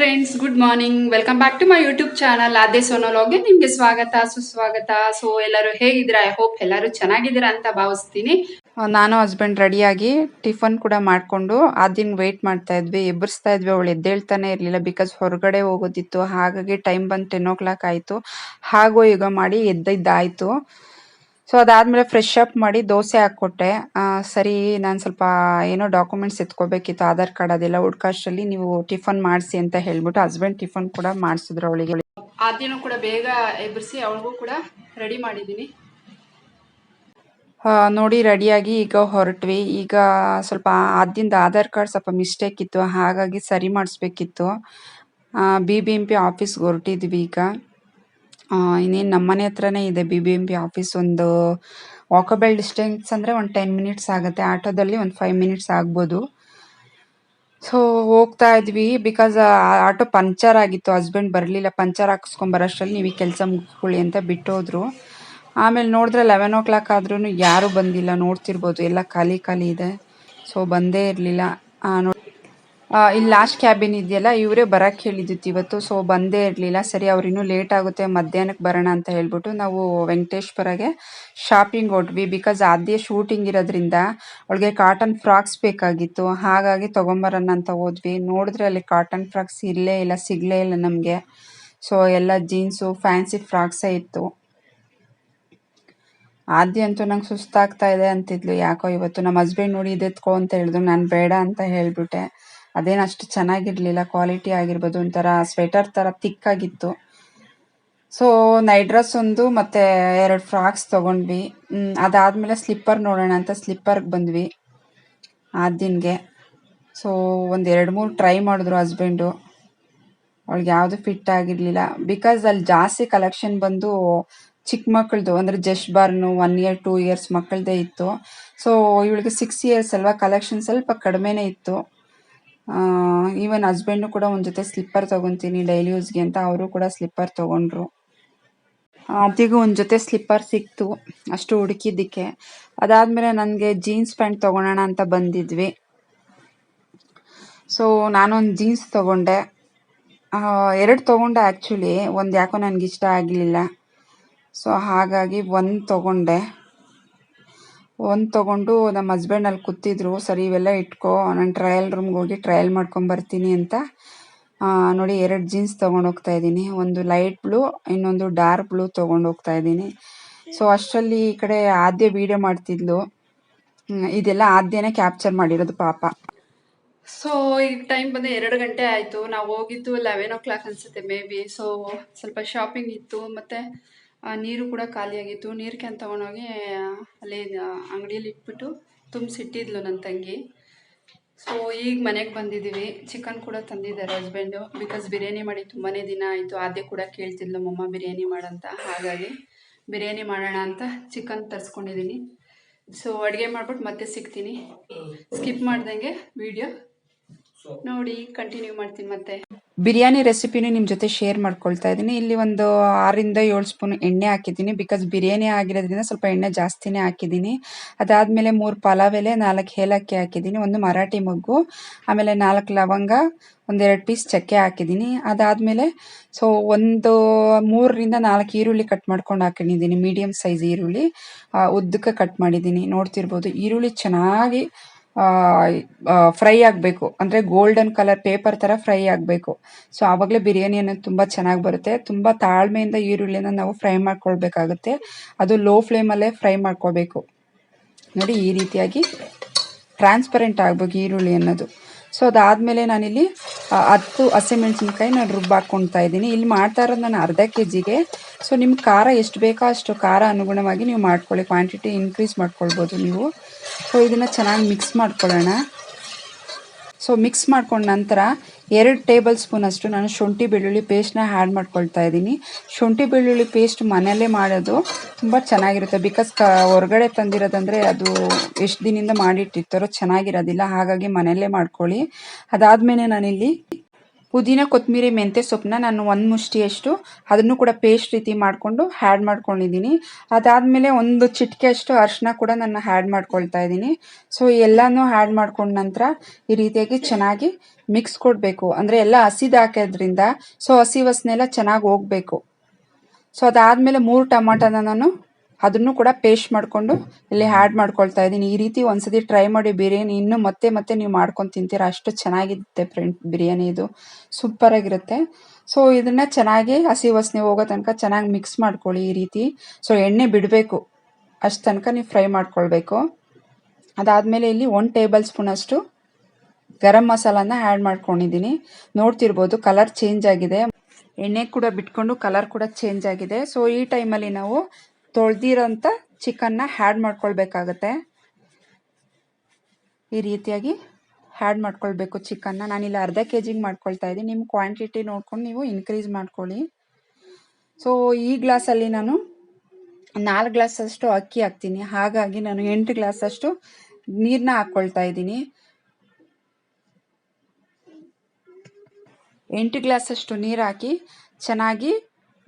Friends good morning welcome back to my YouTube channel ಅದೇ ಸೋನೋಲಾಗ್ಗೆ ನಿಮ್ಗೆ ಸ್ವಾಗತ, ಸುಸ್ವಾಗತ. ಸೊ ಎಲ್ಲರೂ ಹೇಗಿದ್ದೀರಾ? ಐ ಹೋಪ್ ಎಲ್ಲರೂ ಚೆನ್ನಾಗಿದ್ದೀರಾ ಅಂತ ಭಾವಿಸ್ತೀನಿ. ನಾನು ಹಸ್ಬೆಂಡ್ ರೆಡಿಯಾಗಿ ಟಿಫನ್ ಕೂಡ ಮಾಡಿಕೊಂಡು ದಿನ ವೆಯ್ಟ್ ಮಾಡ್ತಾ ಇದ್ವಿ. ಎಬ್ಬರಿಸ್ತಾ ಇದ್ವಿ. ಅವಳು ಎದ್ದೇಳ್ತಾನೆ ಇರಲಿಲ್ಲ ಬಿಕಾಸ್ ಹೊರಗಡೆ ಹೋಗೋದಿತ್ತು. ಹಾಗಾಗಿ ಟೈಮ್ ಬಂದು ಟೆನ್ ಓ ಕ್ಲಾಕ್ ಆಯಿತು. ಹಾಗೋ ಈಗ ಮಾಡಿ ಎದ್ದಿದ್ದಾಯಿತು. ಸೊ ಅದಾದ್ಮೇಲೆ ಫ್ರೆಶ್ ಅಪ್ ಮಾಡಿ ದೋಸೆ ಹಾಕ್ಕೊಟ್ಟೆ. ಸರಿ ನಾನು ಸ್ವಲ್ಪ ಏನೋ ಡಾಕ್ಯುಮೆಂಟ್ಸ್ ಎತ್ಕೋಬೇಕಿತ್ತು ಆಧಾರ್ ಕಾರ್ಡ್ ಅದೆಲ್ಲ ಹುಡ್ಕಾಷ್ಟರಲ್ಲಿ ನೀವು ಟಿಫನ್ ಮಾಡಿಸಿ ಅಂತ ಹೇಳ್ಬಿಟ್ಟು ಹಸ್ಬೆಂಡ್ ಟಿಫನ್ ಕೂಡ ಮಾಡಿಸಿದ್ರು ಅವಳಿಗೆ. ಆದ್ಯನೂ ಕೂಡ ಬೇಗ ಎಬ್ಬರಿಸಿ ಅವಳಿಗೂ ಕೂಡ ರೆಡಿ ಮಾಡಿದ್ದೀನಿ ನೋಡಿ ರೆಡಿಯಾಗಿ ಈಗ ಹೊರಟ್ವಿ. ಈಗ ಸ್ವಲ್ಪ ಆದ್ಯಂದ ಆಧಾರ್ ಕಾರ್ಡ್ ಸ್ವಲ್ಪ ಮಿಸ್ಟೇಕ್ ಇತ್ತು ಹಾಗಾಗಿ ಸರಿ ಮಾಡಿಸ್ಬೇಕಿತ್ತು. ಬಿ ಬಿ ಎಂ ಪಿ ಆಫೀಸ್ಗೆ ಹೊರಟಿದ್ವಿ ಈಗ. ಇನ್ನೇನು ನಮ್ಮನೆ ಹತ್ರನೇ ಇದೆ B B M P office ಒಂದು ವಾಕಬಲ್ ಡಿಸ್ಟೆನ್ಸ್ ಅಂದರೆ ಒಂದು ಟೆನ್ ಮಿನಿಟ್ಸ್ ಆಗುತ್ತೆ. ಆಟೋದಲ್ಲಿ ಒಂದು ಫೈವ್ ಮಿನಿಟ್ಸ್ ಆಗ್ಬೋದು. ಸೊ ಹೋಗ್ತಾ ಇದ್ವಿ. ಬಿಕಾಸ್ ಆಟೋ ಪಂಚರ್ ಆಗಿತ್ತು. ಹಸ್ಬೆಂಡ್ ಬರಲಿಲ್ಲ. ಪಂಚರ್ ಹಾಕ್ಸ್ಕೊಂಬರೋಷ್ಟರಲ್ಲಿ ನೀವು ಈ ಕೆಲಸ ಮುಗಿಸ್ಕೊಳ್ಳಿ ಅಂತ ಬಿಟ್ಟೋದ್ರು. ಆಮೇಲೆ ನೋಡಿದ್ರೆ ಲೆವೆನ್ ಓ ಕ್ಲಾಕ್ ಆದ್ರೂ ಯಾರೂ ಬಂದಿಲ್ಲ. ನೋಡ್ತಿರ್ಬೋದು. ಎಲ್ಲ ಖಾಲಿ ಖಾಲಿ ಇದೆ. ಸೊ ಬಂದೇ ಇರಲಿಲ್ಲ. ನೋಡಿ ಇಲ್ಲಿ ಲಾಸ್ಟ್ ಕ್ಯಾಬಿನ್ ಇದೆಯಲ್ಲ, ಇವರೇ ಬರಕ್ಕೆ ಹೇಳಿದ್ದಿತ್ತು. ಇವತ್ತು ಸೊ ಬಂದೇ ಇರಲಿಲ್ಲ. ಸರಿ ಅವ್ರಿನ್ನೂ ಲೇಟ್ ಆಗುತ್ತೆ ಮಧ್ಯಾಹ್ನಕ್ಕೆ ಬರೋಣ ಅಂತ ಹೇಳ್ಬಿಟ್ಟು ನಾವು ವೆಂಕಟೇಶ್ವರಗೆ ಶಾಪಿಂಗ್ ಹೊಟ್ವಿ. ಬಿಕಾಸ್ ಆದ್ಯ ಶೂಟಿಂಗ್ ಇರೋದ್ರಿಂದ ಅವಳಿಗೆ ಕಾಟನ್ ಫ್ರಾಕ್ಸ್ ಬೇಕಾಗಿತ್ತು. ಹಾಗಾಗಿ ತೊಗೊಂಬರೋಣ ಅಂತ ಹೋದ್ವಿ. ನೋಡಿದ್ರೆ ಅಲ್ಲಿ ಕಾಟನ್ ಫ್ರಾಕ್ಸ್ ಇಲ್ಲೇ ಇಲ್ಲ, ಸಿಗಲೇ ಇಲ್ಲ ನಮಗೆ. ಸೊ ಎಲ್ಲ ಜೀನ್ಸು ಫ್ಯಾನ್ಸಿ ಫ್ರಾಕ್ಸೇ ಇತ್ತು. ಆದ್ಯ ಅಂತೂ ನಂಗೆ ಸುಸ್ತಾಗ್ತಾ ಇದೆ ಅಂತಿದ್ಲು. ಯಾಕೋ ಇವತ್ತು ನಮ್ಮ ಹಸ್ಬೆಂಡ್ ನೋಡಿ ಇದೆತ್ಕೋ ಅಂತ ಹೇಳಿದ್ರು ನಾನು ಬೇಡ ಅಂತ ಹೇಳ್ಬಿಟ್ಟೆ. ಅದೇನು ಅಷ್ಟು ಚೆನ್ನಾಗಿರಲಿಲ್ಲ ಕ್ವಾಲಿಟಿ ಆಗಿರ್ಬೋದು, ಒಂಥರ ಸ್ವೆಟರ್ ಥರ ತಿಕ್ಕಾಗಿತ್ತು ಸೊ ನೈಟ್ ಡ್ರೆಸ್ ಒಂದು, ಮತ್ತೆ ಎರಡು ಫ್ರಾಕ್ಸ್ ತೊಗೊಂಡ್ವಿ. ಅದಾದಮೇಲೆ ಸ್ಲಿಪ್ಪರ್ ನೋಡೋಣ ಅಂತ ಸ್ಲಿಪ್ಪರ್ಗೆ ಬಂದ್ವಿ ಆದ್ಯನ್ಗೆ ಸೊ ಒಂದು ಎರಡು ಮೂರು ಟ್ರೈ ಮಾಡಿದ್ರು ಹಸ್ಬೆಂಡು ಅವಳಿಗೆ ಯಾವುದು ಫಿಟ್ ಆಗಿರಲಿಲ್ಲ. ಬಿಕಾಸ್ ಅಲ್ಲಿ ಜಾಸ್ತಿ ಕಲೆಕ್ಷನ್ ಬಂದು ಚಿಕ್ಕ ಮಕ್ಕಳದು ಅಂದರೆ just born one year two years ಮಕ್ಕಳದೇ ಇತ್ತು. ಸೊ ಇವಳಿಗೆ ಸಿಕ್ಸ್ ಇಯರ್ಸ್ ಅಲ್ವಾ ಕಲೆಕ್ಷನ್ ಸ್ವಲ್ಪ ಕಡಿಮೆನೇ ಇತ್ತು. ಈವನ್ ಹಸ್ಬೆಂಡು ಕೂಡ ಒಂದು ಜೊತೆ ಸ್ಲಿಪ್ಪರ್ ತೊಗೊತೀನಿ ಡೈಲಿ ಯೂಸ್ಗೆ ಅಂತ ಅವರು ಕೂಡ ಸ್ಲಿಪ್ಪರ್ ತಗೊಂಡ್ರು. ಅದಿಗೂ ಒಂದು ಜೊತೆ ಸ್ಲಿಪ್ಪರ್ ಸಿಕ್ತು, ಅಷ್ಟು ಹುಡುಕಿದ್ದಕ್ಕೆ. ಅದಾದಮೇಲೆ ನನಗೆ ಜೀನ್ಸ್ ಪ್ಯಾಂಟ್ ತೊಗೊಳೋಣ ಅಂತ ಬಂದಿದ್ವಿ. ಸೊ ನಾನೊಂದು ಜೀನ್ಸ್ ತೊಗೊಂಡೆ. ಎರಡು ತೊಗೊಂಡೆ ಆ್ಯಕ್ಚುಲಿ ಒಂದು ಯಾಕೋ ನನಗಿಷ್ಟ ಆಗಲಿಲ್ಲ ಸೊ ಹಾಗಾಗಿ ಒಂದು ತೊಗೊಂಡೆ. ಒಂದು ತಗೊಂಡು ನಮ್ಮ ಹಸ್ಬೆಂಡ್ ಅಲ್ಲಿ ಕೂತಿದ್ರು, ಸರಿ ಇವೆಲ್ಲ ಇಟ್ಕೋ, ನಾನು ಟ್ರಯಲ್ ರೂಮ್ಗೆ ಹೋಗಿ ಟ್ರಯಲ್ ಮಾಡ್ಕೊಂಬರ್ತೀನಿ ಅಂತ. ನೋಡಿ ಎರಡು ಜೀನ್ಸ್ ತೊಗೊಂಡೋಗ್ತಾ ಇದ್ದೀನಿ. ಒಂದು ಲೈಟ್ ಬ್ಲೂ ಇನ್ನೊಂದು ಡಾರ್ಕ್ ಬ್ಲೂ ತೊಗೊಂಡೋಗ್ತಾ ಇದ್ದೀನಿ. ಸೊ ಅಷ್ಟರಲ್ಲಿ ಈ ಕಡೆ ಆದ್ಯ ವೀಡಿಯೋ ಮಾಡ್ತಿದ್ಲು. ಇದೆಲ್ಲ ಆದ್ಯನೇ ಕ್ಯಾಪ್ಚರ್ ಮಾಡಿರೋದು ಪಾಪ. ಸೊ ಈಗ ಟೈಮ್ ಬಂದು ಎರಡು ಗಂಟೆ ಆಯಿತು. ನಾವು ಹೋಗಿದ್ದು ಲೆವೆನ್ ಓ ಕ್ಲಾಕ್ ಅನಿಸುತ್ತೆ ಮೇ ಬಿ ಸೊ ಸ್ವಲ್ಪ ಶಾಪಿಂಗ್ ಇತ್ತು, ಮತ್ತು ನೀರು ಕೂಡ ಖಾಲಿಯಾಗಿತ್ತು. ನೀರು ಕ್ಯಾನ್ ತೊಗೊಂಡೋಗಿ ಅಲ್ಲಿ ಅಂಗಡಿಯಲ್ಲಿ ಇಟ್ಬಿಟ್ಟು ತುಂಬಿಸಿಟ್ಟಿದ್ಲು ನನ್ನ ತಂಗಿ. ಸೊ ಈಗ ಮನೆಗೆ ಬಂದಿದ್ದೀವಿ ಚಿಕನ್ ಕೂಡ ತಂದಿದ್ದಾರೆ ಹಸ್ಬೆಂಡು ಬಿಕಾಸ್ ಬಿರಿಯಾನಿ ಮಾಡಿ ತುಂಬಾ ದಿನ ಆಯಿತು. ಅದೇ ಕೂಡ ಕೇಳ್ತಿದ್ಲು ಮಮ್ಮ ಬಿರಿಯಾನಿ ಮಾಡಂತ. ಹಾಗಾಗಿ ಬಿರಿಯಾನಿ ಮಾಡೋಣ ಅಂತ ಚಿಕನ್ ತರಿಸ್ಕೊಂಡಿದ್ದೀನಿ ಸೊ ಅಡುಗೆ ಮಾಡ್ಬಿಟ್ಟು ಮತ್ತೆ ಸಿಗ್ತೀನಿ. ಸ್ಕಿಪ್ ಮಾಡ್ದಂಗೆ ವಿಡಿಯೋ ನೋಡಿ ಕಂಟಿನ್ಯೂ ಮಾಡ್ತೀನಿ ಮತ್ತೆ. ಬಿರಿಯಾನಿ ರೆಸಿಪಿನೂ ನಿಮ್ಮ ಜೊತೆ ಶೇರ್ ಮಾಡ್ಕೊಳ್ತಾ ಇದ್ದೀನಿ. ಇಲ್ಲಿ ಒಂದು ಆರಿಂದ ಏಳು ಸ್ಪೂನ್ ಎಣ್ಣೆ ಹಾಕಿದ್ದೀನಿ. ಬಿಕಾಸ್ ಬಿರಿಯಾನಿ ಆಗಿರೋದ್ರಿಂದ ಸ್ವಲ್ಪ ಎಣ್ಣೆ ಜಾಸ್ತಿನೇ ಹಾಕಿದ್ದೀನಿ. ಅದಾದಮೇಲೆ ಮೂರು ಪಲಾವ್ ಎಲೆ ನಾಲ್ಕು ಏಲಕ್ಕಿ ಹಾಕಿದ್ದೀನಿ. ಒಂದು ಮರಾಠಿ ಮೊಗ್ಗು ಆಮೇಲೆ ನಾಲ್ಕು ಲವಂಗ ಒಂದೆರಡು ಪೀಸ್ ಚಕ್ಕೆ ಹಾಕಿದ್ದೀನಿ. ಅದಾದಮೇಲೆ ಸೊ ಒಂದು ಮೂರರಿಂದ ನಾಲ್ಕು ಈರುಳ್ಳಿ ಕಟ್ ಮಾಡ್ಕೊಂಡು ಹಾಕೊಂಡಿದ್ದೀನಿ. ಮೀಡಿಯಮ್ ಸೈಜ್ ಈರುಳ್ಳಿ ಉದ್ದಕ್ಕೆ ಕಟ್ ಮಾಡಿದ್ದೀನಿ. ನೋಡ್ತಿರ್ಬೋದು ಈರುಳ್ಳಿ ಚೆನ್ನಾಗಿ ಫ್ರೈ ಆಗಬೇಕು. ಅಂದರೆ ಗೋಲ್ಡನ್ ಕಲರ್ ಪೇಪರ್ ಥರ ಫ್ರೈ ಆಗಬೇಕು. ಸೊ ಆವಾಗಲೇ ಬಿರಿಯಾನಿ ಅನ್ನೋದು ತುಂಬ ಚೆನ್ನಾಗಿ ಬರುತ್ತೆ. ತುಂಬ ತಾಳ್ಮೆಯಿಂದ ಈರುಳ್ಳಿನ ನಾವು ಫ್ರೈ ಮಾಡ್ಕೊಳ್ಬೇಕಾಗುತ್ತೆ. ಅದು ಲೋ ಫ್ಲೇಮಲ್ಲೇ ಫ್ರೈ ಮಾಡ್ಕೋಬೇಕು ನೋಡಿ, ಈ ರೀತಿಯಾಗಿ ಟ್ರಾನ್ಸ್ಪರೆಂಟ್ ಆಗಬೇಕು ಈರುಳ್ಳಿ ಅನ್ನೋದು. ಸೊ ಅದಾದಮೇಲೆ ನಾನಿಲ್ಲಿ ಹತ್ತು ಹಸಿಮೆಣಸಿನ್ಕಾಯಿ ನಾನು ರುಬ್ಬ ಹಾಕ್ಕೊಳ್ತಾ ಇದ್ದೀನಿ. ಇಲ್ಲಿ ಮಾಡ್ತಾ ಇರೋದು ನಾನು ಅರ್ಧ ಕೆ ಜಿಗೆ ಸೊ ನಿಮ್ಮ ಖಾರ ಎಷ್ಟು ಬೇಕೋ ಅಷ್ಟು ಖಾರ ಅನುಗುಣವಾಗಿ ನೀವು ಮಾಡ್ಕೊಳ್ಳಿ. ಕ್ವಾಂಟಿಟಿ ಇನ್ಕ್ರೀಸ್ ಮಾಡ್ಕೊಳ್ಬೋದು ನೀವು. ಸೊ ಇದನ್ನು ಚೆನ್ನಾಗಿ ಮಿಕ್ಸ್ ಮಾಡ್ಕೊಳ್ಳೋಣ. ಸೊ ಮಿಕ್ಸ್ ಮಾಡ್ಕೊಂಡ ನಂತರ ಎರಡು ಟೇಬಲ್ ಸ್ಪೂನ್ ಅಷ್ಟು ನಾನು ಶುಂಠಿ ಬೆಳ್ಳುಳ್ಳಿ ಪೇಸ್ಟ್ನ ಆ್ಯಡ್ ಮಾಡ್ಕೊಳ್ತಾ ಇದ್ದೀನಿ. ಶುಂಠಿ ಬೆಳ್ಳುಳ್ಳಿ ಪೇಸ್ಟ್ ಮನೆಯಲ್ಲೇ ಮಾಡೋದು ತುಂಬ ಚೆನ್ನಾಗಿರುತ್ತೆ ಬಿಕಾಸ್ ಕ, ಹೊರಗಡೆ ತಂದಿರೋದಂದರೆ ಅದು ಎಷ್ಟು ದಿನದಿಂದ ಮಾಡಿಟ್ಟಿರ್ತಾರೋ ಚೆನ್ನಾಗಿರೋದಿಲ್ಲ. ಹಾಗಾಗಿ ಮನೆಯಲ್ಲೇ ಮಾಡ್ಕೊಳ್ಳಿ. ಅದಾದಮೇಲೆ ನಾನಿಲ್ಲಿ ಪುದೀನ ಕೊತ್ತಂಬರಿ ಮೆಂತ್ಯ ಸೊಪ್ಪನ್ನ ನಾನು ಒಂದು ಮುಷ್ಟಿಯಷ್ಟು, ಅದನ್ನು ಕೂಡ ಪೇಸ್ಟ್ ರೀತಿ ಮಾಡಿಕೊಂಡು ಹ್ಯಾಡ್ ಮಾಡ್ಕೊಂಡಿದ್ದೀನಿ. ಅದಾದಮೇಲೆ ಒಂದು ಚಿಟಿಕೆಯಷ್ಟು ಅರಿಶಿನ ಕೂಡ ನಾನು ಹ್ಯಾಡ್ ಮಾಡ್ಕೊಳ್ತಾ ಇದ್ದೀನಿ. ಸೊ ಎಲ್ಲನೂ ಹ್ಯಾಡ್ ಮಾಡ್ಕೊಂಡ ನಂತರ ಈ ರೀತಿಯಾಗಿ ಚೆನ್ನಾಗಿ ಮಿಕ್ಸ್ ಕೊಡಬೇಕು. ಅಂದರೆ ಎಲ್ಲ ಹಸಿದು ಹಾಕೋದ್ರಿಂದ ಸೊ ಹಸಿ ವಾಸನೆ ಚೆನ್ನಾಗಿ ಹೋಗಬೇಕು. ಸೊ ಅದಾದಮೇಲೆ ಮೂರು ಟೊಮಾಟೋನ ನಾನು ಅದನ್ನು ಕೂಡ ಪೇಸ್ಟ್ ಮಾಡಿಕೊಂಡು ಇಲ್ಲಿ ಆ್ಯಡ್ ಮಾಡ್ಕೊಳ್ತಾ ಇದ್ದೀನಿ. ಈ ರೀತಿ ಒಂದ್ಸತಿ ಟ್ರೈ ಮಾಡಿ ಬಿರಿಯಾನಿ ಇನ್ನೂ ಮತ್ತೆ ಮತ್ತೆ ನೀವು ಮಾಡ್ಕೊಂಡು ತಿಂತೀರಾ. ಅಷ್ಟು ಚೆನ್ನಾಗಿರುತ್ತೆ ಫ್ರೆಂಡ್ ಬಿರಿಯಾನಿ ಇದು. ಸೂಪರಾಗಿರುತ್ತೆ ಸೊ ಇದನ್ನು ಚೆನ್ನಾಗಿ ಹಸಿ ವಾಸನೆ ಹೋಗೋ ತನಕ ಚೆನ್ನಾಗಿ ಮಿಕ್ಸ್ ಮಾಡ್ಕೊಳ್ಳಿ ಈ ರೀತಿ. ಸೊ ಎಣ್ಣೆ ಬಿಡಬೇಕು. ಅಷ್ಟು ತನಕ ನೀವು ಫ್ರೈ ಮಾಡ್ಕೊಳ್ಬೇಕು. ಅದಾದಮೇಲೆ ಇಲ್ಲಿ ಒನ್ ಟೇಬಲ್ ಸ್ಪೂನ್ ಅಷ್ಟು ಗರಂ ಮಸಾಲಾನ ಆ್ಯಡ್ ಮಾಡ್ಕೊಂಡಿದ್ದೀನಿ. ನೋಡ್ತಿರ್ಬೋದು ಕಲರ್ ಚೇಂಜ್ ಆಗಿದೆ. ಎಣ್ಣೆ ಕೂಡ ಬಿಟ್ಕೊಂಡು ಕಲರ್ ಕೂಡ ಚೇಂಜ್ ಆಗಿದೆ. ಸೊ ಈ ಟೈಮಲ್ಲಿ ನಾವು ತೊಳೆದಿರೋಂಥ ಚಿಕನ್ನ ಹ್ಯಾಡ್ ಮಾಡ್ಕೊಳ್ಬೇಕಾಗತ್ತೆ. ಈ ರೀತಿಯಾಗಿ ಹ್ಯಾಡ್ ಮಾಡ್ಕೊಳ್ಬೇಕು ಚಿಕನ್ನ. ನಾನಿಲ್ಲಿ ಅರ್ಧ ಕೆ ಜಿಗೆ ಮಾಡ್ಕೊಳ್ತಾ ಇದ್ದೀನಿ. ನಿಮ್ಮ ಕ್ವಾಂಟಿಟಿ ನೋಡ್ಕೊಂಡು ನೀವು ಇನ್ಕ್ರೀಸ್ ಮಾಡ್ಕೊಳ್ಳಿ. ಸೊ ಈ ಗ್ಲಾಸಲ್ಲಿ ನಾನು ನಾಲ್ಕು ಗ್ಲಾಸಷ್ಟು ಅಕ್ಕಿ ಹಾಕ್ತೀನಿ. ಹಾಗಾಗಿ ನಾನು ಎಂಟು ಗ್ಲಾಸಷ್ಟು ನೀರನ್ನ ಹಾಕ್ಕೊಳ್ತಾ ಇದ್ದೀನಿ. ಎಂಟು ಗ್ಲಾಸಷ್ಟು ನೀರು ಹಾಕಿ ಚೆನ್ನಾಗಿ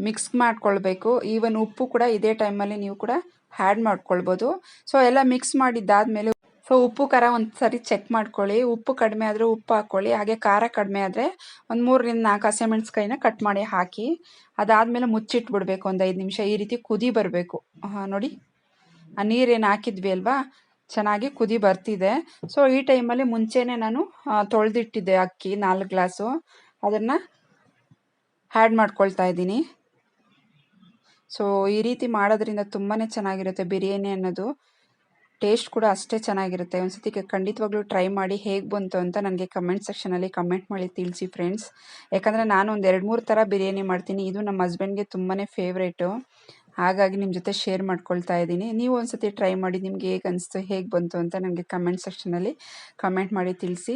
ಮಿಕ್ಸ್ ಮಾಡ್ಕೊಳ್ಬೇಕು. ಈವನ್ ಉಪ್ಪು ಕೂಡ ಇದೇ ಟೈಮಲ್ಲಿ ನೀವು ಕೂಡ ಹ್ಯಾಡ್ ಮಾಡ್ಕೊಳ್ಬೋದು. ಸೊ ಎಲ್ಲ ಮಿಕ್ಸ್ ಮಾಡಿದ್ದಾದಮೇಲೆ ಸೊ ಉಪ್ಪು ಖಾರ ಒಂದು ಸರಿ ಚೆಕ್ ಮಾಡ್ಕೊಳ್ಳಿ. ಉಪ್ಪು ಕಡಿಮೆ ಆದರೆ ಉಪ್ಪು ಹಾಕ್ಕೊಳ್ಳಿ. ಹಾಗೆ ಖಾರ ಕಡಿಮೆ ಆದರೆ ಒಂದು ಮೂರರಿಂದ ನಾಲ್ಕು ಹಸಿಮೆಣ್ಸ್ಕಾಯಿನ ಕಟ್ ಮಾಡಿ ಹಾಕಿ, ಅದಾದಮೇಲೆ ಮುಚ್ಚಿಟ್ಬಿಡ್ಬೇಕು ಒಂದು ಐದು ನಿಮಿಷ. ಈ ರೀತಿ ಕುದಿ ಬರಬೇಕು. ನೋಡಿ. ಆ ನೀರೇನು ಹಾಕಿದ್ವಿ ಅಲ್ವಾ? ಚೆನ್ನಾಗಿ ಕುದಿ ಬರ್ತಿದೆ. ಸೊ ಈ ಟೈಮಲ್ಲಿ ಮುಂಚೆನೇ ನಾನು ತೊಳೆದಿಟ್ಟಿದ್ದೆ ಅಕ್ಕಿ ನಾಲ್ಕು ಗ್ಲಾಸು. ಅದನ್ನು ಆ್ಯಡ್ ಮಾಡ್ಕೊಳ್ತಾ ಇದ್ದೀನಿ. ಸೊ ಈ ರೀತಿ ಮಾಡೋದ್ರಿಂದ ತುಂಬಾ ಚೆನ್ನಾಗಿರುತ್ತೆ ಬಿರಿಯಾನಿ ಅನ್ನೋದು. ಟೇಸ್ಟ್ ಕೂಡ ಅಷ್ಟೇ ಚೆನ್ನಾಗಿರುತ್ತೆ. ಒಂದು ಸತಿ ಖಂಡಿತವಾಗ್ಲೂ ಟ್ರೈ ಮಾಡಿ ಹೇಗೆ ಬಂತು ಅಂತ ನನಗೆ ಕಮೆಂಟ್ ಸೆಕ್ಷನಲ್ಲಿ ಕಮೆಂಟ್ ಮಾಡಿ ತಿಳಿಸಿ ಫ್ರೆಂಡ್ಸ್ ಯಾಕಂದರೆ ನಾನು ಒಂದು ಎರಡು ಮೂರು ಥರ ಬಿರಿಯಾನಿ ಮಾಡ್ತೀನಿ. ಇದು ನಮ್ಮ ಹಸ್ಬೆಂಡ್ಗೆ ತುಂಬಾ ಫೇವ್ರೇಟು ಹಾಗಾಗಿ ನಿಮ್ಮ ಜೊತೆ ಶೇರ್ ಮಾಡ್ಕೊಳ್ತಾ ಇದ್ದೀನಿ. ನೀವು ಒಂದು ಸತಿ ಟ್ರೈ ಮಾಡಿ ನಿಮ್ಗೆ ಹೇಗೆ ಅನಿಸ್ತು, ಹೇಗೆ ಬಂತು ಅಂತ ನನಗೆ ಕಮೆಂಟ್ ಸೆಕ್ಷನಲ್ಲಿ ಕಮೆಂಟ್ ಮಾಡಿ ತಿಳಿಸಿ.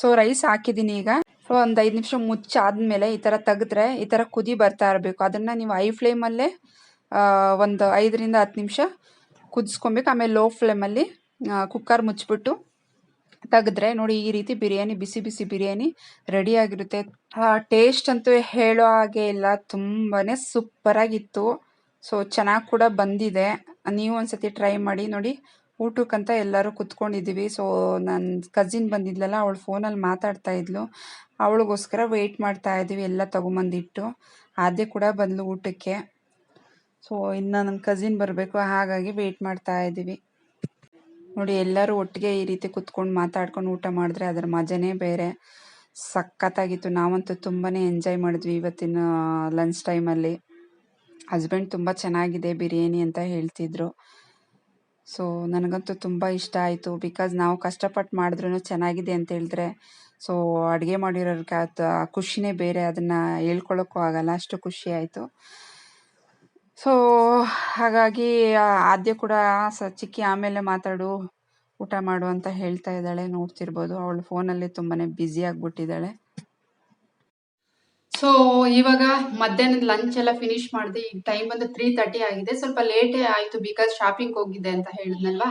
ಸೊ ರೈಸ್ ಹಾಕಿದ್ದೀನಿ ಈಗ. ಸೊ ಒಂದು ಐದು ನಿಮಿಷ ಮುಚ್ಚಾದ್ಮೇಲೆ ಈ ಥರ ತೆಗೆದ್ರೆ ಈ ಥರ ಕುದಿ ಬರ್ತಾ ಇರಬೇಕು. ಅದನ್ನು ನೀವು ಐ ಫ್ಲೇಮಲ್ಲೇ ಒಂದು ಐದರಿಂದ ಹತ್ತು ನಿಮಿಷ ಕುದಿಸ್ಕೊಬೇಕು. ಆಮೇಲೆ ಲೋ ಫ್ಲೇಮಲ್ಲಿ ಕುಕ್ಕರ್ ಮುಚ್ಚಿಬಿಟ್ಟು ತೆಗೆದ್ರೆ ನೋಡಿ ಈ ರೀತಿ ಬಿರಿಯಾನಿ, ಬಿಸಿ ಬಿಸಿ ಬಿರಿಯಾನಿ ರೆಡಿಯಾಗಿರುತ್ತೆ ಟೇಸ್ಟ್ ಅಂತೂ ಹೇಳೋ ಹಾಗೆ ಇಲ್ಲ. ತುಂಬಾ ಸೂಪರಾಗಿತ್ತು ಸೊ ಚೆನ್ನಾಗಿ ಕೂಡ ಬಂದಿದೆ. ನೀವು ಒಂದ್ಸತಿ ಟ್ರೈ ಮಾಡಿ ನೋಡಿ. ಊಟಕ್ಕಂತ ಎಲ್ಲರೂ ಕುತ್ಕೊಂಡಿದ್ದೀವಿ. ಸೊ ನನ್ನ ಕಸಿನ್ ಬಂದಿದ್ಲಲ್ಲ, ಅವಳು ಫೋನಲ್ಲಿ ಮಾತಾಡ್ತಾ ಇದ್ಲು. ಅವಳಿಗೋಸ್ಕರ ವೆಯ್ಟ್ ಮಾಡ್ತಾ ಇದ್ದೀವಿ. ಎಲ್ಲ ತೊಗೊಂಬಂದಿಟ್ಟು. ಆದ್ಯ ಕೂಡ ಬಂದ್ಲು ಊಟಕ್ಕೆ. ಸೊ ಇನ್ನು ನನ್ನ ಕಸಿನ್ ಬರಬೇಕು. ಹಾಗಾಗಿ ವೆಯ್ಟ್ ಮಾಡ್ತಾ ಇದ್ದೀವಿ. ನೋಡಿ, ಎಲ್ಲರೂ ಒಟ್ಟಿಗೆ ಈ ರೀತಿ ಕುತ್ಕೊಂಡು ಮಾತಾಡ್ಕೊಂಡು ಊಟ ಮಾಡಿದ್ರೆ ಅದರ ಮಜನೇ ಬೇರೆ. ಸಖತ್ತಾಗಿತ್ತು. ನಾವಂತೂ ತುಂಬಾ ಎಂಜಾಯ್ ಮಾಡಿದ್ವಿ ಇವತ್ತಿನ ಲಂಚ್ ಟೈಮಲ್ಲಿ ಹಸ್ಬೆಂಡ್ ತುಂಬ ಚೆನ್ನಾಗಿದೆ ಬಿರಿಯಾನಿ ಅಂತ ಹೇಳ್ತಿದ್ರು. ಸೊ ನನಗಂತೂ ತುಂಬ ಇಷ್ಟ ಆಯಿತು. ಬಿಕಾಸ್ ನಾವು ಕಷ್ಟಪಟ್ಟು ಮಾಡಿದ್ರೂ ಚೆನ್ನಾಗಿದೆ ಅಂತ ಹೇಳಿದ್ರೆ ಸೊ ಅಡುಗೆ ಮಾಡಿರೋರ್ಗೆ ಅದು ಖುಷಿನೇ ಬೇರೆ. ಅದನ್ನು ಹೇಳ್ಕೊಳ್ಳೋಕ್ಕೂ ಆಗಲ್ಲ. ಅಷ್ಟು ಖುಷಿ ಆಯಿತು. ಸೊ ಹಾಗಾಗಿ ಆದ್ಯ ಕೂಡ ಸ, ಚಿಕ್ಕಿ ಆಮೇಲೆ ಮಾತಾಡು, ಊಟ ಮಾಡು ಅಂತ ಹೇಳ್ತಾ ಇದ್ದಾಳೆ. ನೋಡ್ತಿರ್ಬೋದು. ಅವಳು ಫೋನಲ್ಲಿ ತುಂಬಾ ಬ್ಯುಸಿ ಆಗಿಬಿಟ್ಟಿದ್ದಾಳೆ. ಸೊ ಇವಾಗ ಮಧ್ಯಾಹ್ನದ ಲಂಚ್ ಎಲ್ಲ ಫಿನಿಶ್ ಮಾಡಿದೆ, ಈಗ ಟೈಮ್ ಬಂದು ತ್ರೀ ತರ್ಟಿ ಆಗಿದೆ. ಸ್ವಲ್ಪ ಲೇಟೇ ಆಯಿತು ಬಿಕಾಸ್ ಶಾಪಿಂಗ್ ಹೋಗಿದ್ದೆ ಅಂತ ಹೇಳಿದ್ನಲ್ವಾ?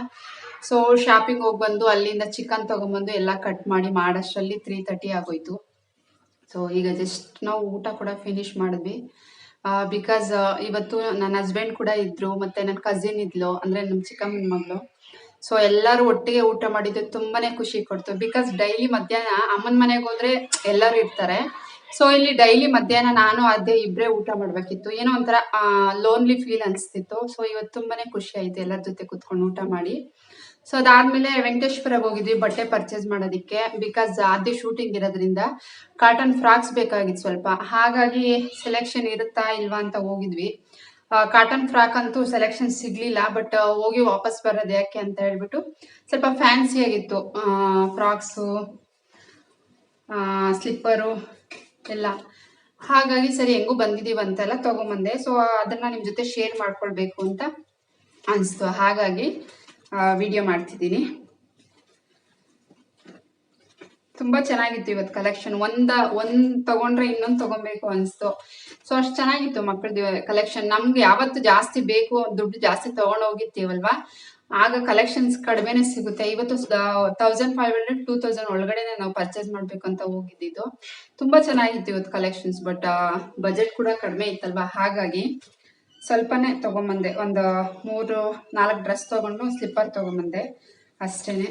ಸೊ ಶಾಪಿಂಗ್ ಹೋಗಿ ಬಂದು ಅಲ್ಲಿಂದ ಚಿಕನ್ ತೊಗೊಂಬಂದು ಎಲ್ಲ ಕಟ್ ಮಾಡಿ ಮಾಡೋಷ್ಟರಲ್ಲಿ ತ್ರೀ ತರ್ಟಿ ಆಗೋಯ್ತು. ಸೊ ಈಗ ಜಸ್ಟ್ ನಾವು ಊಟ ಕೂಡ ಫಿನಿಶ್ ಮಾಡಿದ್ವಿ. ಬಿಕಾಸ್ ಇವತ್ತು ನನ್ನ ಹಸ್ಬೆಂಡ್ ಕೂಡ ಇದ್ರು, ಮತ್ತೆ ನನ್ನ ಕಸಿನ್ ಇದ್ಲು, ಅಂದ್ರೆ ನಮ್ಮ ಚಿಕ್ಕಮ್ಮನ ಮಗಳು. ಸೊ ಎಲ್ಲರೂ ಒಟ್ಟಿಗೆ ಊಟ ಮಾಡಿದ್ದು ತುಂಬಾನೇ ಖುಷಿ ಕೊಡ್ತು. ಬಿಕಾಸ್ ಡೈಲಿ ಮಧ್ಯಾಹ್ನ ಅಮ್ಮನ ಮನೆಗೆ ಹೋದ್ರೆ ಎಲ್ಲರೂ ಇರ್ತಾರೆ. ಸೊ ಇಲ್ಲಿ ಡೈಲಿ ಮಧ್ಯಾಹ್ನ ನಾನು ಅದೇ ಇಬ್ಬರೇ ಊಟ ಮಾಡಬೇಕಿತ್ತು. ಏನೋ ಒಂಥರ ಲೋನ್ಲಿ ಫೀಲ್ ಅನಿಸ್ತಿತ್ತು. ಸೊ ಇವತ್ತು ತುಂಬಾನೇ ಖುಷಿ ಆಯ್ತು ಎಲ್ಲರ ಜೊತೆ ಕುತ್ಕೊಂಡು ಊಟ ಮಾಡಿ. ಸೊ ಅದಾದ್ಮೇಲೆ ವೆಂಕಟೇಶ್ವರಗೆ ಹೋಗಿದ್ವಿ ಬಟ್ಟೆ ಪರ್ಚೇಸ್ ಮಾಡೋದಕ್ಕೆ. ಬಿಕಾಸ್ ಆದ್ಯ ಶೂಟಿಂಗ್ ಇರೋದ್ರಿಂದ ಕಾಟನ್ ಫ್ರಾಕ್ಸ್ ಬೇಕಾಗಿತ್ತು ಸ್ವಲ್ಪ. ಹಾಗಾಗಿ ಸೆಲೆಕ್ಷನ್ ಇರುತ್ತಾ ಇಲ್ವಾ ಅಂತ ಹೋಗಿದ್ವಿ. ಕಾಟನ್ ಫ್ರಾಕ್ ಅಂತೂ ಸೆಲೆಕ್ಷನ್ ಸಿಗ್ಲಿಲ್ಲ ಬಟ್ ಹೋಗಿ ವಾಪಸ್ ಬರೋದು ಯಾಕೆ ಅಂತ ಹೇಳ್ಬಿಟ್ಟು ಸ್ವಲ್ಪ ಫ್ಯಾನ್ಸಿ ಆಗಿತ್ತು. ಫ್ರಾಕ್ಸು ಸ್ಲಿಪ್ಪರು ಎಲ್ಲ. ಹಾಗಾಗಿ ಸರಿ, ಹೆಂಗೂ ಬಂದಿದೀವಿ ಅಂತೆಲ್ಲ ತಗೊಂಬಂದೆ. ಸೊ ಅದನ್ನ ನಿಮ್ ಜೊತೆ ಶೇರ್ ಮಾಡ್ಕೊಳ್ಬೇಕು ಅಂತ ಅನಿಸ್ತು. ಹಾಗಾಗಿ ವಿಡಿಯೋ ಮಾಡ್ತಿದ್ದೀನಿ. ತುಂಬಾ ಚೆನ್ನಾಗಿತ್ತು ಇವತ್ತು ಕಲೆಕ್ಷನ್ ಒಂದ, ಒಂದ್ ತಗೊಂಡ್ರೆ ಇನ್ನೊಂದ್ ತಗೊಬೇಕು ಅನ್ಸ್ತು. ಸೊ ಅಷ್ಟು ಚೆನ್ನಾಗಿತ್ತು ಮಕ್ಕಳದ್ದು ಕಲೆಕ್ಷನ್ ನಮ್ಗೆ ಯಾವತ್ತು ಜಾಸ್ತಿ ಬೇಕು, ದುಡ್ಡು ಜಾಸ್ತಿ ತಗೊಂಡ್ ಹೋಗಿರ್ತೀವಲ್ವಾ? ಆಗ ಕಲೆಕ್ಷನ್ಸ್ ಕಡಿಮೆನೆ ಸಿಗುತ್ತೆ. ಇವತ್ತು thousand five hundred two thousand ಒಳಗಡೆನೆ ನಾವು ಪರ್ಚೇಸ್ ಮಾಡ್ಬೇಕು ಅಂತ ಹೋಗಿದ್ದಿದ್ದು. ತುಂಬಾ ಚೆನ್ನಾಗಿತ್ತು ಇವತ್ತು ಕಲೆಕ್ಷನ್ಸ್ ಬಟ್ ಬಜೆಟ್ ಕೂಡ ಕಡಿಮೆ ಇತ್ತಲ್ವಾ? ಹಾಗಾಗಿ ಸ್ವಲ್ಪನೇ ತಗೊಂಬಂದೆ. ಒಂದು ಮೂರು, ನಾಲ್ಕು ಡ್ರೆಸ್ ತಗೊಂಡು ಸ್ಲಿಪ್ಪರ್ ತಗೊಂಬಂದೆ ಅಷ್ಟೇನೆ.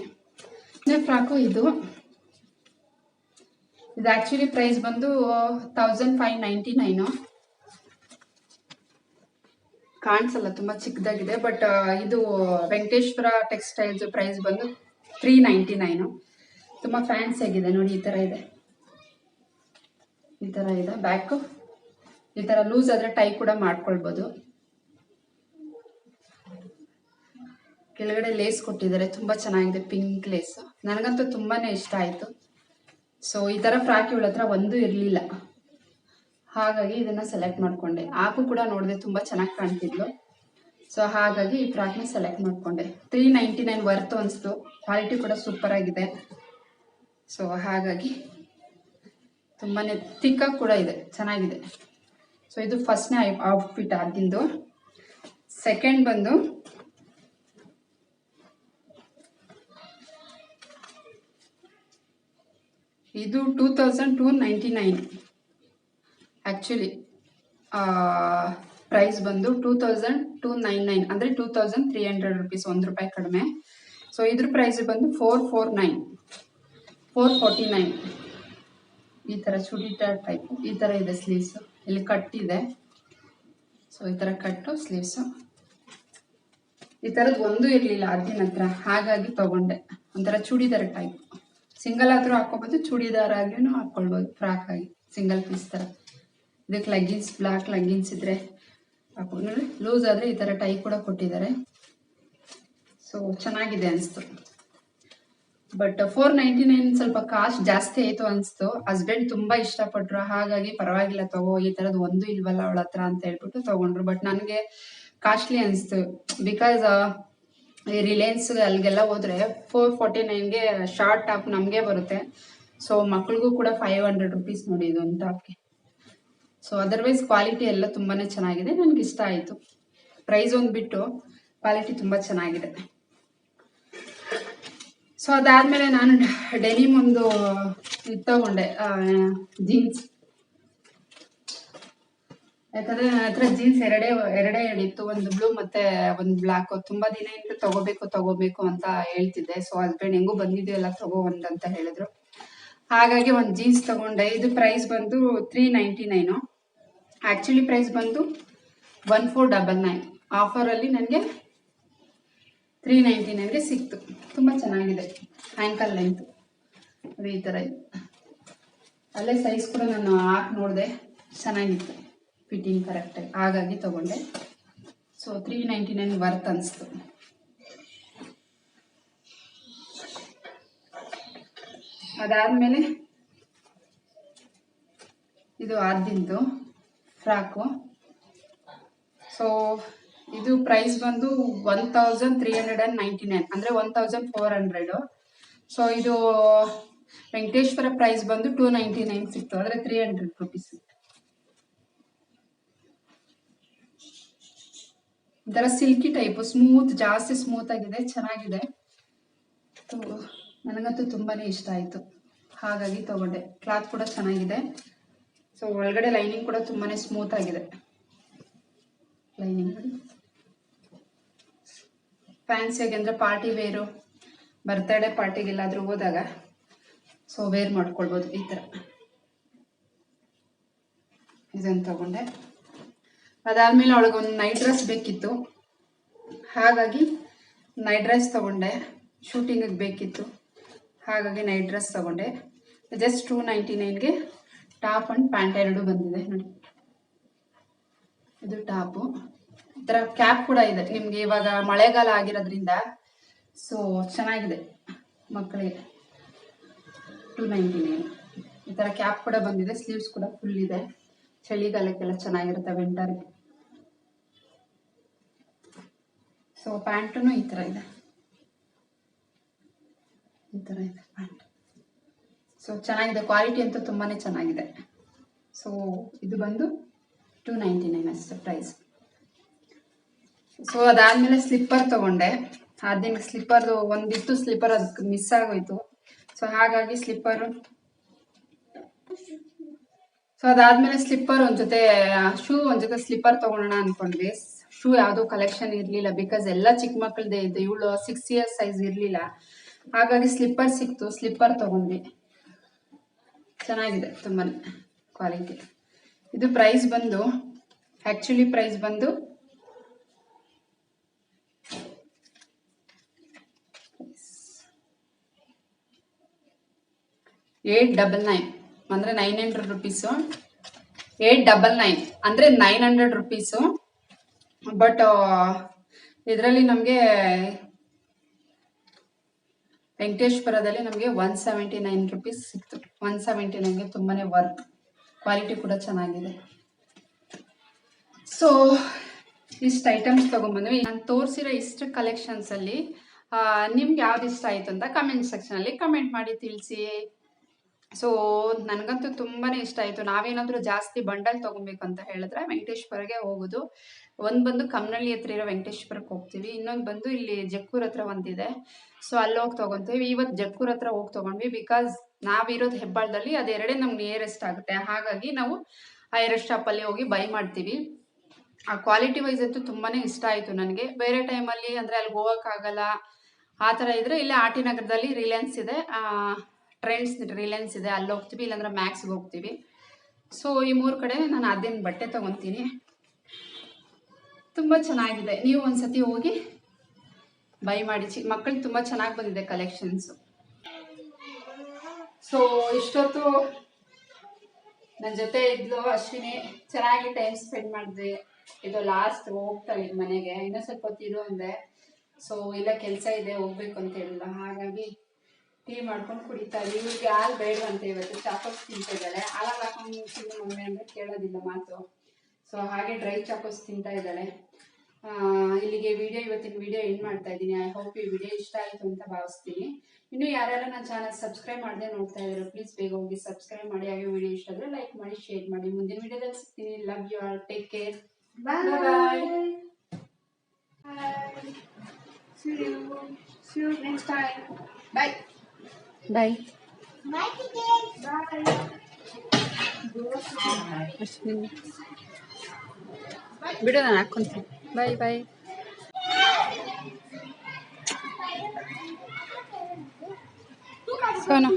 ಫ್ರಾಕು ಇದು. ಇದು ಆಕ್ಚುಲಿ ಪ್ರೈಸ್ ಬಂದು ತೌಸಂಡ್ ಫೈವ್ ನೈಂಟಿ ನೈನು ಕಾಣಿಸಲ್ಲ, ತುಂಬಾ ಚಿಕ್ಕದಾಗಿದೆ. ಬಟ್ ಇದು ವೆಂಕಟೇಶ್ವರ ಟೆಕ್ಸ್ಟೈಲ್ಸ್ ಪ್ರೈಸ್ ಬಂದು ತ್ರೀ ನೈಂಟಿ ನೈನು ತುಂಬಾ ಫ್ಯಾನ್ಸಿ ಆಗಿದೆ. ನೋಡಿ, ಈ ತರ ಇದೆ. ಈ ತರ ಇದೆ. ಬ್ಯಾಕ್ ಈ ತರ ಲೂಸ್ ಆದ್ರೆ ಟೈ ಕೂಡ ಮಾಡ್ಕೊಳ್ಬೋದು. ಕೆಳಗಡೆ ಲೇಸ್ ಕೊಟ್ಟಿದ್ದಾರೆ. ತುಂಬಾ ಚೆನ್ನಾಗಿದೆ ಪಿಂಕ್ ಲೇಸ್ ನನಗಂತೂ ತುಂಬಾನೇ ಇಷ್ಟ ಆಯ್ತು. ಸೊ ಈ ತರ ಫ್ರಾಕ್ ಇವಳ ಹತ್ರ ಒಂದು ಇರಲಿಲ್ಲ. ಹಾಗಾಗಿ ಇದನ್ನ ಸೆಲೆಕ್ಟ್ ಮಾಡ್ಕೊಂಡೆ. ಆಕು ಕೂಡ ನೋಡಿದೆ ತುಂಬಾ ಚೆನ್ನಾಗಿ ಕಾಣ್ತಿದ್ಲು. ಸೊ ಹಾಗಾಗಿ ಈ ಫ್ರಾಕ್ನ ಸೆಲೆಕ್ಟ್ ಮಾಡ್ಕೊಂಡೆ. ತ್ರೀ ನೈಂಟಿ ನೈನ್ ವರ್ತ್ ಅನಿಸ್ತು. ಕ್ವಾಲಿಟಿ ಕೂಡ ಸೂಪರ್ ಆಗಿದೆ. ಸೊ ಹಾಗಾಗಿ ತುಂಬಾನೇ ತಿಕ್ಕಾಗಿ ಕೂಡ ಇದೆ. ಚೆನ್ನಾಗಿದೆ. ಸೊ ಇದು ಫಸ್ಟ್ನೇ ಔಟ್ಫಿಟ್ ಆಗಿಂದು ಸೆಕೆಂಡ್ ಬಂದು ಇದು two thousand two ninety nine actually price ಬಂದು two thousand two nine nine ಅಂದರೆ two thousand three hundred rupees ಒಂದು ರೂಪಾಯಿ ಕಡಿಮೆ. ಸೊ ಇದ್ರ ಪ್ರೈಸ್ ಬಂದು four four nine four forty nine ಈ ಥರ ಚೂಡಿದಾರ್ ಟೈಪ್ ಈ ಥರ ಇದೆ ಸ್ಲೀವ್ಸು ಇಲ್ಲಿ ಕಟ್ ಇದೆ. ಸೊ ಈ ಥರ ಕಟ್ಟು ಸ್ಲೀವ್ಸು ಈ ಥರದ್ದು ಒಂದು ಇರಲಿಲ್ಲ ಅದಿನ ಹತ್ರ. ಹಾಗಾಗಿ ತಗೊಂಡೆ. ಒಂಥರ ಚೂಡಿದಾರ ಟೈಪ್ ಸಿಂಗಲ್ ಆದ್ರೂ ಹಾಕೋಬೋದು ಚೂಡಿದಾರ ಆಗಿನೂ ಹಾಕ್ಕೊಳ್ಬೋದು ಫ್ರಾಕ್ ಆಗಿ ಸಿಂಗಲ್ ಪೀಸ್ ಥರ ಇದಕ್ಕೆ ಲಗ್ಗಿನ್ಸ್ ಬ್ಲ್ಯಾಕ್ ಲಗ್ಗಿನ್ಸ್ ಇದ್ರೆ ಹಾಕೊಂಡು ಲೂಸ್ ಆದರೆ ಈ ಥರ ಟೈ ಕೂಡ ಕೊಟ್ಟಿದ್ದಾರೆ. ಸೊ ಚೆನ್ನಾಗಿದೆ ಅನಿಸ್ತು. ಬಟ್ ಫೋರ್ ನೈಂಟಿ ನೈನ್ ಸ್ವಲ್ಪ ಕಾಸ್ಟ್ ಜಾಸ್ತಿ ಆಯಿತು ಅನಿಸ್ತು. ಹಸ್ಬೆಂಡ್ ತುಂಬಾ ಇಷ್ಟಪಟ್ರು. ಹಾಗಾಗಿ ಪರವಾಗಿಲ್ಲ ತಗೋ, ಈ ಥರದ್ದು ಒಂದು ಇಲ್ವಲ್ಲ ಅವಳ ಹತ್ರ ಅಂತ ಹೇಳ್ಬಿಟ್ಟು ತಗೊಂಡ್ರು. ಬಟ್ ನನಗೆ ಕಾಸ್ಟ್ಲಿ ಅನಿಸ್ತು. ಬಿಕಾಸ್ ಈ ರಿಲಯನ್ಸ್ ಅಲ್ಲಿಗೆಲ್ಲ ಹೋದ್ರೆ ಫೋರ್ ಫೋರ್ಟಿ ನೈನ್ಗೆ ಶಾರ್ಟ್ ಟಾಪ್ ನಮಗೆ ಬರುತ್ತೆ. ಸೊ ಮಕ್ಳಿಗೂ ಕೂಡ ಫೈವ್ ಹಂಡ್ರೆಡ್ ರುಪೀಸ್ ನೋಡಿ ಇದೊಂದು ಟಾಪ್ಗೆ ಸೊ ಅದರ್ವೈಸ್ ಕ್ವಾಲಿಟಿ ಎಲ್ಲ ತುಂಬಾನೇ ಚೆನ್ನಾಗಿದೆ. ನನಗೆ ಇಷ್ಟ ಆಯಿತು. ಪ್ರೈಸ್ ಒಂದು ಬಿಟ್ಟು ಕ್ವಾಲಿಟಿ ತುಂಬ ಚೆನ್ನಾಗಿದೆ. ಸೊ ಅದಾದ್ಮೇಲೆ ನಾನು ಡೆನಿಮ್ ಒಂದು ಇದು ತಗೊಂಡೆ ಜೀನ್ಸ್ ಯಾಕಂದ್ರೆ ನನ್ನ ಹತ್ರ ಜೀನ್ಸ್ ಎರಡೇ ಎರಡೇ ಹೇಳಿತ್ತು. ಒಂದು ಬ್ಲೂ ಮತ್ತೆ ಒಂದು ಬ್ಲಾಕ್ ತುಂಬಾ ದಿನದಿಂದ ತಗೋಬೇಕು ತಗೋಬೇಕು ಅಂತ ಹೇಳ್ತಿದ್ದೆ. ಸೊ ಹಸ್ಬೆಂಡ್ ಹೆಂಗೂ ಬಂದಿದೆಯಲ್ಲ ತಗೋ ಅಂತ ಹೇಳಿದ್ರು. ಹಾಗಾಗಿ ಒಂದು ಜೀನ್ಸ್ ತಗೊಂಡೆ. ಇದು ಪ್ರೈಸ್ ಬಂದು three ninety nine actually price ಬಂದು ಒನ್ ಫೋರ್ ಡಬಲ್ ನೈನ್ ಆಫರಲ್ಲಿ ನನಗೆ ತ್ರೀ ನೈಂಟಿ ನೈನ್ಗೆ ಸಿಕ್ತು. ತುಂಬ ಚೆನ್ನಾಗಿದೆ. ಆ್ಯಂಕಲ್ ಲೆಂತ್ ಅದು ಈ ಥರ ಅಲ್ಲೇ ಸೈಜ್ ಕೂಡ ನಾನು ಹಾಕಿ ನೋಡಿದೆ. ಚೆನ್ನಾಗಿತ್ತು. ಫಿಟ್ಟಿಂಗ್ ಕರೆಕ್ಟಾಗಿ ಹಾಗಾಗಿ ತಗೊಂಡೆ. So three ninety nine worth ಅನಿಸ್ತು. ಅದಾದಮೇಲೆ ಇದು ಆದಿಂದು ಫ್ರಾಕು. ಸೊ ಇದು ಪ್ರೈಸ್ ಬಂದು one thousand three hundred and ninety nine ಅಂದರೆ one thousand four hundred so ಇದು ವೆಂಕಟೇಶ್ವರ ಪ್ರೈಸ್ ಬಂದು ಟೂ ನೈಂಟಿ ನೈನ್ ಸಿಕ್ತು, ಅಂದರೆ ತ್ರೀ ಹಂಡ್ರೆಡ್ ರುಪೀಸ್ ಒಂಥರ ಸಿಲ್ಕಿ ಟೈಪ್ ಸ್ಮೂತ್ ಜಾಸ್ತಿ ಸ್ಮೂತ್ ಆಗಿದೆ, ಚೆನ್ನಾಗಿದೆ. ನನಗಂತೂ ತುಂಬಾನೇ ಇಷ್ಟ ಆಯಿತು. ಹಾಗಾಗಿ ತಗೊಂಡೆ. ಕ್ಲಾತ್ ಕೂಡ ಚೆನ್ನಾಗಿದೆ. ಸೊ ಒಳಗಡೆ ಲೈನಿಂಗ್ ಕೂಡ ತುಂಬಾನೇ ಸ್ಮೂತ್ ಆಗಿದೆ. ಲೈನಿಂಗ್ ಫ್ಯಾನ್ಸಿಯಾಗಿ ಅಂದರೆ ಪಾರ್ಟಿ ವೇರು ಬರ್ತ್ಡೇ ಪಾರ್ಟಿಗೆಲ್ಲಾದರೂ ಹೋದಾಗ ಸೊ ವೇರ್ ಮಾಡ್ಕೊಳ್ಬೋದು ಈ ಥರ ಇದನ್ನು ತಗೊಂಡೆ. ಅದಾದಮೇಲೆ ಅವಳಿಗೆ ಒಂದು ನೈಟ್ ಡ್ರೆಸ್ ಬೇಕಿತ್ತು. ಹಾಗಾಗಿ ನೈಟ್ ಡ್ರೆಸ್ ತಗೊಂಡೆ. ಶೂಟಿಂಗಿಗೆ ಬೇಕಿತ್ತು. ಹಾಗಾಗಿ ನೈಟ್ ಡ್ರೆಸ್ ತಗೊಂಡೆ. ಜಸ್ಟ್ ಟೂ ನೈಂಟಿ ನೈನ್ಗೆ ಟಾಪ್ ಅಂಡ್ ಪ್ಯಾಂಟ್ ಎರಡು ಬಂದಿದೆ ನೋಡಿ. ಇದು ಟಾಪು. ಈ ತರ ಕ್ಯಾಪ್ ಕೂಡ ಇದೆ. ನಿಮಗೆ ಇವಾಗ ಮಳೆಗಾಲ ಆಗಿರೋದ್ರಿಂದ ಸೊ ಚೆನ್ನಾಗಿದೆ ಮಕ್ಕಳಿಗೆ. ಟೂ ನೈಂಟಿ ನೈನ್ ಈ ತರ ಕ್ಯಾಪ್ ಕೂಡ ಬಂದಿದೆ. ಸ್ಲೀವ್ಸ್ ಕೂಡ ಫುಲ್ ಇದೆ. ಚಳಿಗಾಲಕ್ಕೆಲ್ಲ ಚೆನ್ನಾಗಿರುತ್ತೆ ವಿಂಟರ್ಗೆ ಸೊ ಪ್ಯಾಂಟೂ ಈ ತರ ಇದೆ. ಈ ತರ ಇದೆ ಪ್ಯಾಂಟ್ ಸೊ ಚೆನ್ನಾಗಿದೆ. ಕ್ವಾಲಿಟಿ ಅಂತೂ ತುಂಬಾ ಚೆನ್ನಾಗಿದೆ. ಸೊ ಇದು ಬಂದು ಟೂ ನೈಂಟಿ ನೈನ್ ಅಷ್ಟೇ ಪ್ರೈಸ್ ಸೊ ಅದಾದ್ಮೇಲೆ ಸ್ಲಿಪ್ಪರ್ ತಗೊಂಡೆ. ಅದೇನು ಸ್ಲಿಪ್ಪರ್ದು ಒಂದಿತ್ತು ಸ್ಲಿಪ್ಪರ್ ಅದಕ್ಕೆ ಮಿಸ್ ಆಗೋಯ್ತು. ಸೊ ಹಾಗಾಗಿ ಸ್ಲಿಪ್ಪರು ಸೊ ಅದಾದ್ಮೇಲೆ ಸ್ಲಿಪ್ಪರ್ ಒಂದ್ ಜೊತೆ ಶೂ ಒಂದ್ ಜೊತೆ ಸ್ಲಿಪ್ಪರ್ ತಗೊಳೋಣ ಅನ್ಕೊಂಡ್ವಿ. ಶೂ ಯಾವ್ದು ಕಲೆಕ್ಷನ್ ಇರ್ಲಿಲ್ಲ ಬಿಕಾಸ್ ಎಲ್ಲ ಚಿಕ್ಕ ಮಕ್ಕಳದೇ ಇದೆ ಇವಳು ಸಿಕ್ಸ್ ಇಯರ್ಸ್ ಸೈಜ್ ಇರ್ಲಿಲ್ಲ. ಹಾಗಾಗಿ ಸ್ಲಿಪ್ಪರ್ ಸಿಕ್ತು. ಸ್ಲಿಪ್ಪರ್ ತಗೊಂಡ್ವಿ. ಚೆನ್ನಾಗಿದೆ ತುಂಬಾ ಕ್ವಾಲಿಟಿ ಇದು ಪ್ರೈಸ್ ಬಂದು ಆ್ಯಕ್ಚುಲಿ ಪ್ರೈಸ್ ಬಂದು ಏಟ್ ಡಬಲ್ ನೈನ್ ಅಂದ್ರೆ nine hundred rupees eight double nine ಅಂದ್ರೆ ನೈನ್ ಹಂಡ್ರೆಡ್ ರುಪೀಸು ಬಟ್ ಇದರಲ್ಲಿ ನಮಗೆ ವೆಂಕಟೇಶ್ವರದಲ್ಲಿ ನಮಗೆ ಒನ್ ಸೆವೆಂಟಿ ನೈನ್ ರುಪೀಸ್ ಸಿಕ್ತು. ಒನ್ ಸೆವೆಂಟಿ ನೈನ್ಗೆ ತುಂಬಾನೇ ವರ್ತ್ ಕ್ವಾಲಿಟಿ ಕೂಡ ಚೆನ್ನಾಗಿದೆ. ಸೊ ಇಷ್ಟು ಐಟಮ್ಸ್ ತೊಗೊಂಬಂದ್ವಿ ನಾನು ತೋರಿಸಿರೋ ಇಷ್ಟು ಕಲೆಕ್ಷನ್ಸ್ ಅಲ್ಲಿ ಆ, ನಿಮ್ಗೆ ಯಾವ್ದು ಇಷ್ಟ ಆಯ್ತು ಅಂತ ಕಮೆಂಟ್ ಸೆಕ್ಷನ್ ಅಲ್ಲಿ ಕಮೆಂಟ್ ಮಾಡಿ ತಿಳಿಸಿ. ಸೊ ನನಗಂತೂ ತುಂಬಾನೇ ಇಷ್ಟ ಆಯ್ತು. ನಾವೇನಾದರೂ ಜಾಸ್ತಿ ಬಂಡಲ್ ತಗೊಬೇಕು ಅಂತ ಹೇಳಿದ್ರೆ ವೆಂಕಟೇಶ್ವರಗೆ ಹೋಗೋದು. ಒಂದ್ ಬಂದು ಕಮ್ನಳ್ಳಿ ಹತ್ರ ಇರೋ ವೆಂಕಟೇಶ್ವರಕ್ಕೆ ಹೋಗ್ತೀವಿ, ಇನ್ನೊಂದು ಬಂದು ಇಲ್ಲಿ ಜಕ್ಕೂರ್ ಹತ್ರ ಒಂದಿದೆ. ಸೊ ಅಲ್ಲಿ ಹೋಗಿ ತಗೊಂತೀವಿ. ಇವತ್ತು ಜಕ್ಕೂರ್ ಹತ್ರ ಹೋಗಿ ತಗೊಂಡ್ವಿ ಬಿಕಾಸ್ ನಾವಿರೋದು ಹೆಬ್ಬಾಳದಲ್ಲಿ ಅದೆರಡೇ ನಮ್ಗೆ ನಿಯರೆಸ್ಟ್ ಆಗುತ್ತೆ. ಹಾಗಾಗಿ ನಾವು ಆ ಎರಡು ಶಾಪಲ್ಲಿ ಹೋಗಿ ಬೈ ಮಾಡ್ತೀವಿ. ಆ ಕ್ವಾಲಿಟಿ ವೈಸ್ ಅಂತೂ ತುಂಬಾನೇ ಇಷ್ಟ ಆಯ್ತು ನನಗೆ. ಬೇರೆ ಟೈಮಲ್ಲಿ ಅಂದ್ರೆ ಅಲ್ಲಿ ಹೋಗೋಕ್ಕಾಗಲ್ಲ, ಆ ಥರ ಇದ್ರೆ ಇಲ್ಲೇ ಆಟಿ ನಗರದಲ್ಲಿ ರಿಲಯನ್ಸ್ ಇದೆ. ಟ್ರೆಂಡ್ಸ್ ರಿಲಯನ್ಸ್ ಇದೆ. ಅಲ್ಲಿ ಹೋಗ್ತೀವಿ, ಇಲ್ಲಾಂದ್ರೆ ಮ್ಯಾಕ್ಸ್ಗೆ ಹೋಗ್ತೀವಿ. ಸೊ ಈ ಮೂರು ಕಡೆ ನಾನು ಅದೇನು ಬಟ್ಟೆ ತಗೊತೀನಿ. ತುಂಬ ಚೆನ್ನಾಗಿದೆ. ನೀವು ಒಂದ್ಸತಿ ಹೋಗಿ ಬೈ ಮಾಡಿ. ಚಿ, ಮಕ್ಕಳಿಗೆ ತುಂಬ ಚೆನ್ನಾಗಿ ಬಂದಿದೆ ಕಲೆಕ್ಷನ್ಸು ಸೊ ಇಷ್ಟೊತ್ತು ನನ್ನ ಜೊತೆ ಇದ್ಲು ಅಶ್ವಿನಿ. ಚೆನ್ನಾಗಿ ಟೈಮ್ ಸ್ಪೆಂಡ್ ಮಾಡಿದ್ವಿ ಇದು ಲಾಸ್ಟ್ ಹೋಗ್ತಾಳೆ ಮನೆಗೆ. ಇನ್ನೂ ಸ್ವಲ್ಪ ಹೊತ್ತಿರು ಅಂದೆ. ಸೊ ಇಲ್ಲ ಕೆಲಸ ಇದೆ, ಹೋಗ್ಬೇಕು ಅಂತ ಹೇಳಿಲ್ಲ. ಹಾಗಾಗಿ ಟೀ ಮಾಡ್ಕೊಂಡು ಕುಡಿತಾ ಇದ್ವಿ ಇವ್ರಿಗೆ ಹಾಲು ಅಂತ ಇವತ್ತು? ಚಾಕೋಸ್ ತಿಂತಾ ಇದ್ದಾಳೆ. ಹಾಲಾಗಿ ಹಾಕೊಂಡು ಮಮ್ಮಿ ಅಂದ್ರೆ ಕೇಳೋದಿಲ್ಲ ಮಾತು. ಸೊ ಹಾಗೆ ಡ್ರೈ ಚಾಕೋಸ್ ತಿಂತಾ ಇದ್ದಾಳೆ. ಇಲ್ಲಿಗೆ ವಿಡಿಯೋ ಇವತ್ತಿನ ವಿಡಿಯೋ ಎಂಡ್ ಮಾಡ್ತಾ ಇದ್ದೀನಿ. ಐ ಹೋಪ್ ಈ ವಿಡಿಯೋ ಇಷ್ಟ ಆಯಿತು ಅಂತ ಭಾವಿಸ್ತೀನಿ. ಇನ್ನು ಯಾರೆಲ್ಲ ನನ್ನ ಚಾನಲ್ ಸಬ್ಸ್ಕ್ರೈಬ್ ಮಾಡದೆ ನೋಡ್ತಾ ಇದ್ದಾರೆ ಪ್ಲೀಸ್ ಬೇಗ ಹೋಗಿ ಸಬ್ಸ್ಕ್ರೈಬ್ ಮಾಡಿ. ಹಾಗೆ ವಿಡಿಯೋ ಇಷ್ಟ ಆದರೆ ಲೈಕ್ ಮಾಡಿ ಶೇರ್ ಮಾಡಿ. ಮುಂದಿನ ವಿಡಿಯೋದಲ್ಲಿ ಸಿಗ್ತೀನಿ. Love you all take care bye bye See you. See you next time. Bye. Bye ಬಿಡು ನಾನು ಹಾಕ್ಕೊಂತೀನಿ ಬಾಯ್ ಬಾಯ್ ಸೋನು